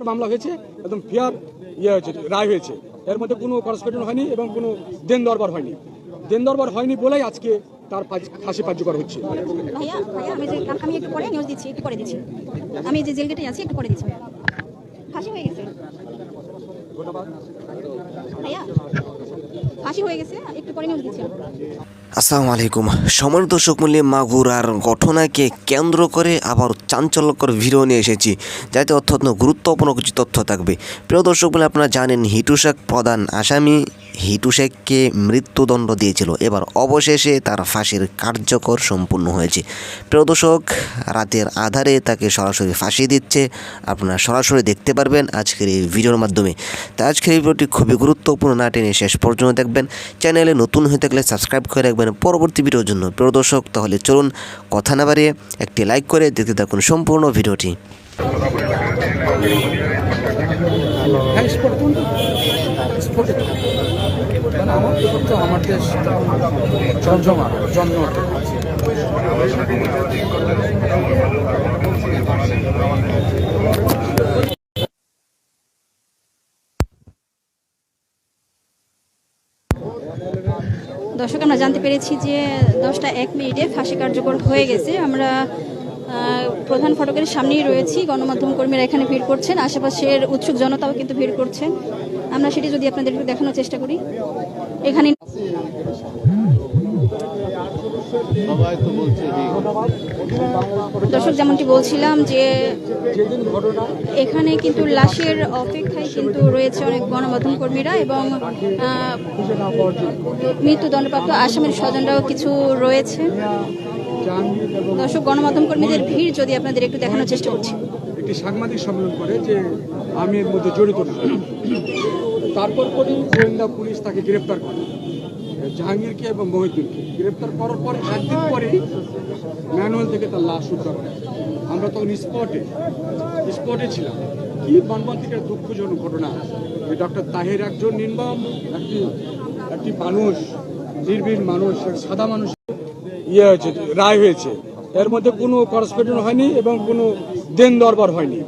মামলা হয়েছে, একদম ফেয়ার ইয়ে হয়েছে, রায় হয়েছে। এর মধ্যে কোনো করসপেন্ডেন্ট হয়নি এবং কোনো দেন দরবার হয়নি। দেন দরবার হয়নি বলেই আজকে তার ফাঁসি- কার্যকর হচ্ছে। আমি একটু পরে দিচ্ছি আমি যে জেল আছি, একটু পরে দিচ্ছি। ফাঁসি হয়ে গেছে। ফাঁসি আসসালামু আলাইকুম। সমর দর্শক মূল্যে মাগুরার ঘটনাকে কেন্দ্র করে আবার চাঞ্চল্যকর ভিডিও নিয়ে এসেছি, যাতে অত্যন্ত গুরুত্বপূর্ণ কিছু তথ্য থাকবে। প্রিয় দর্শক বলে আপনারা জানেন, হিটু শেখ প্রধান আসামি, হিটু শেখকে মৃত্যুদণ্ড দিয়েছিল। এবার অবশেষে তার ফাঁসির কার্যকর সম্পূর্ণ হয়েছে। প্রিয় দর্শক, রাতের আধারে তাকে সরাসরি ফাঁসি দিচ্ছে। আপনারা সরাসরি দেখতে পারবেন আজকের এই ভিডিওর মাধ্যমে। তাই আজকের এই ভিডিওটি খুবই গুরুত্বপূর্ণ, না টেনে শেষ পর্যন্ত দেখবেন। চ্যানেলে নতুন হয়ে থাকলে সাবস্ক্রাইব করে রাখবেন পরবর্তী ভিডিওর জন্য। প্রিয় দর্শক, তাহলে চলুন কথা না বাড়িয়ে একটি লাইক করে দেখতে থাকুন সম্পূর্ণ ভিডিওটি। হ্যাঁ মানে জন্ম দর্শক, আমরা জানতে পেরেছি যে দশটা এক মিনিটে ফাঁসি কার্যকর হয়ে গেছে। আমরা প্রধান ফটকের সামনেই রয়েছি। গণমাধ্যম কর্মীরা এখানে ভিড় করছেন। আশেপাশের উৎসুক জনতাও কিন্তু ভিড় করছেন। আমরা সেটি যদি আপনাদের দেখানোর চেষ্টা করি। এখানে দর্শক যেমনটি বলছিলাম যে এখানে কিন্তু লাশের অপেক্ষায় কিন্তু রয়েছে অনেক গণমাধ্যম কর্মীরা এবং মৃত্যুদণ্ডপ্রাপ্ত আসামের স্বজনরাও কিছু রয়েছে। দর্শক গণমাধ্যম কর্মীদের ভিড় যদি আপনাদের একটু দেখানোর চেষ্টা করছি। একটি সাংবাদিক সম্মেলন করে যে আমি এর মধ্যে জড়িত। তারপর পরই গোয়েন্দা পুলিশ তাকে গ্রেপ্তার করে। জাহাঙ্গীরকে এবং মহিউদ্দিনকে গ্রেপ্তার করার পর একদিন পরেই ম্যানুয়াল থেকে তার লাশ উদ্ধার হয়। আমরা তখন স্পটে স্পটে ছিলাম। কি মর্মান্তিকের দুঃখজনক ঘটনা। যে ডক্টর তাহের একজন নির্মম, একটি একটি মানুষ নির্বীর মানুষ সাদা মানুষ। ইয়ে হয়েছে, রায় হয়েছে। এর মধ্যে কোনো করসপেন্ডেন্ট হয়নি এবং কোনো দেন দরবার হয়নি।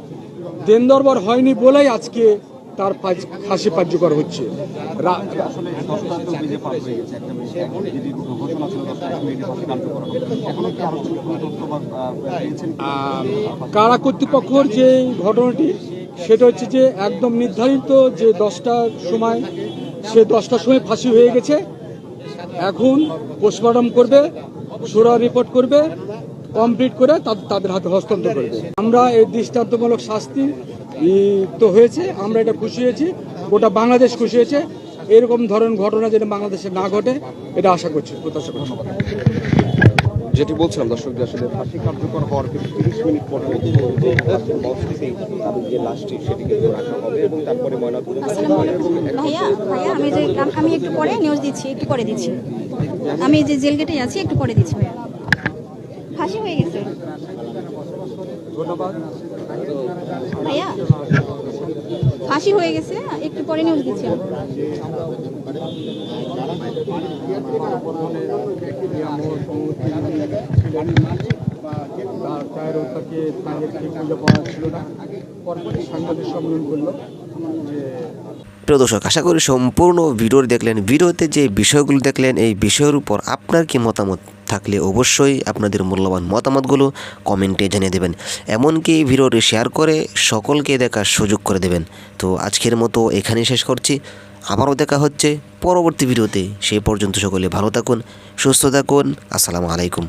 দেন দরবার হয়নি বলেই আজকে তার ফাঁসি কার্যকর হচ্ছে। কারা কর্তৃপক্ষর যে ঘটনাটি, সেটা হচ্ছে যে একদম নির্ধারিত যে দশটার সময়, সে দশটার সময় ফাঁসি হয়ে গেছে। এখন পোস্টমর্টম করবে, সুরা রিপোর্ট করবে কমপ্লিট করে তাদ- তাদের হাতে হস্তান্তর করবে। আমরা এই দৃষ্টান্তমূলক শাস্তি তো হয়েছে আমরা এটা খুশি হয়েছি গোটা বাংলাদেশ খুশি হয়েছে। এরকম ধরনের ঘটনা যেটা বাংলাদেশে না ঘটে এটা আশা করছি। প্রত্যাশা করছি যেটি বলছিলাম দর্শক যে আসলে ফাঁসি কার্যকর হওয়ার কিন্তু তিরিশ মিনিট পরে তাদের যে লাশটি সেটিকে রাখা হবে এবং তারপরে ময়নাতদন্ত ভাইয়া ভাইয়া আমি যে আমি একটু পরে নিউজ দিচ্ছি একটু পরে দিচ্ছি। আমি যে জেল গেটে আছি একটু পরে দিচ্ছি ভাইয়া। ফাঁসি হয়ে গেছে। ধন্যবাদ। ভাইয়া, ফাঁসি হয়ে গেছে, একটু পরে নিউজ দিচ্ছি। তার প্রিয় দর্শক, আশা করি সম্পূর্ণ ভিডিও দেখলেন ভিডিওতে যে বিষয়গুলো দেখলেন, এই বিষয়ের উপর আপনার কি মতামত থাকলে অবশ্যই আপনাদের মূল্যবান মতামতগুলো কমেন্টে জানিয়ে দেবেন। এমনকি ভিডিওটি শেয়ার করে সকলকে দেখার সুযোগ করে দেবেন। তো আজকের মতো এখানেই শেষ করছি। আবারও দেখা হচ্ছে পরবর্তী ভিডিওতে। সেই পর্যন্ত সকলে ভালো থাকুন, সুস্থ থাকুন। আসসালামু আলাইকুম।